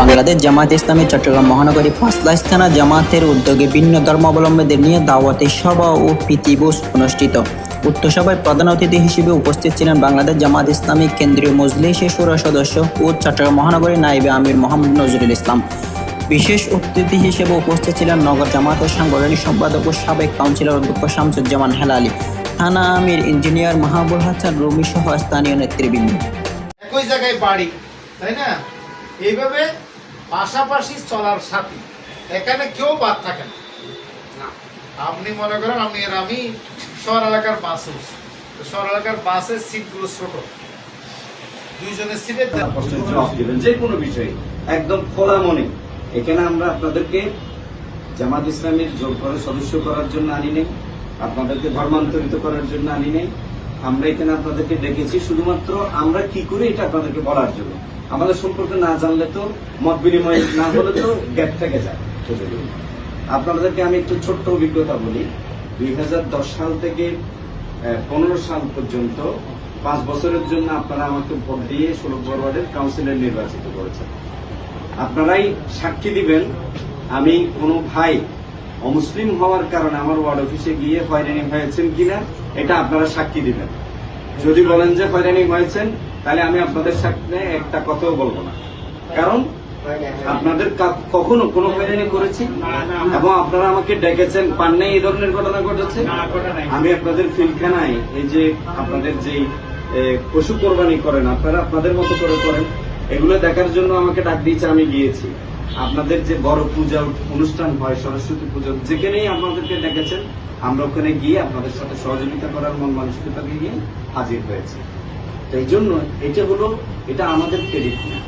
বাংলাদেশ জামায়াত ইসলামী চট্টগ্রাম মহানগরী ফাসলাইস থানা জামাতের উদ্যোগে ভিন্ন ধর্মাবলম্বীদের নিয়ে দাওয়াতি সভা ও প্রীতিভোজ অনুষ্ঠিত। উক্ত সভায় প্রধান অতিথি হিসেবে উপস্থিত ছিলেন বাংলাদেশ জামাত ইসলামী কেন্দ্রীয় মজলিসের সুরা সদস্য ও চট্টগ্রাম মহানগরী নাইবে আমির মোহাম্মদ নজরুল ইসলাম। বিশেষ অতিথি হিসেবে উপস্থিত ছিলেন নগর জামাতের সাংগঠনিক সম্পাদক ও সাবেক কাউন্সিলর অধ্যক্ষ শামসুজ্জামান হেলালি, থানা আমির ইঞ্জিনিয়ার মাহবুল হাসান রুমি সহ স্থানীয় নেতৃবৃন্দ। একই জায়গায় বাড়ি, তাই না? এইভাবে পাশাপাশি চলার সাথী। এখানে কেউ বাদ থাকে না। না। আপনি মনে করেন আপনি এর আমি শহর এলাকার বাসে তো শহর এলাকার বাসের সিটগুলো ছোট। দুইজনের সিটে জবাব দিবেন যে কোনো বিষয়ে। একদম খোলা মনে। এখানে আমরা আপনাদেরকে জামাত ইসলামের জোর করে সদস্য করার জন্য আনি নেই। আপনাদেরকে ধর্মান্তরিত করার জন্য আনি নেই। আমরা এখানে আপনাদেরকে ডেকেছি। শুধুমাত্র আমরা কি করে এটা আপনাদেরকে বলার জন্য? আমাদের সম্পর্কে না জানলে তো মত বিনিময় না হলে তো গ্যাপ থেকে যায়। আপনাদেরকে আমি একটু ছোট্ট অভিজ্ঞতা বলি। দুই হাজার দশ সাল থেকে পনেরো সাল পর্যন্ত পাঁচ বছরের জন্য আপনারা আমাকে ভোট দিয়ে ষোলো ওয়ার্ডের কাউন্সিলর নির্বাচিত করেছেন। আপনারাই সাক্ষী দিবেন, আমি কোনো ভাই অমুসলিম হওয়ার কারণে আমার ওয়ার্ড অফিসে গিয়ে হয়রানি হয়েছেন কিনা, এটা আপনারা সাক্ষী দিবেন। যদি বলেন যে হয়রানি হয়েছেন তাহলে আমি আপনাদের সামনে একটা কথাও বলব না। কারণ আপনাদের কখনো কোনো হয়রানি করেছি? এবং আপনারা আমাকে ডেকেছেন পান্নে এই ধরনের ঘটনা ঘটেছে? আমি আপনাদের ফিল্ডখানায় এই যে আপনাদের যে পশু কোরবানি করেন আপনারা আপনাদের মতো করে করেন এগুলো দেখার জন্য আমাকে ডাক দিয়েছে আমি গিয়েছি। আপনাদের যে বড় পূজা অনুষ্ঠান হয় সরস্বতী পুজো যেখানেই আপনাদেরকে ডেকেছেন আমরা ওখানে গিয়ে আপনাদের সাথে সহযোগিতা করার মন মানসিকতা নিয়ে হাজির হয়েছে। তাই জন্য এটা হলো, এটা আমাদের ক্রেডিট না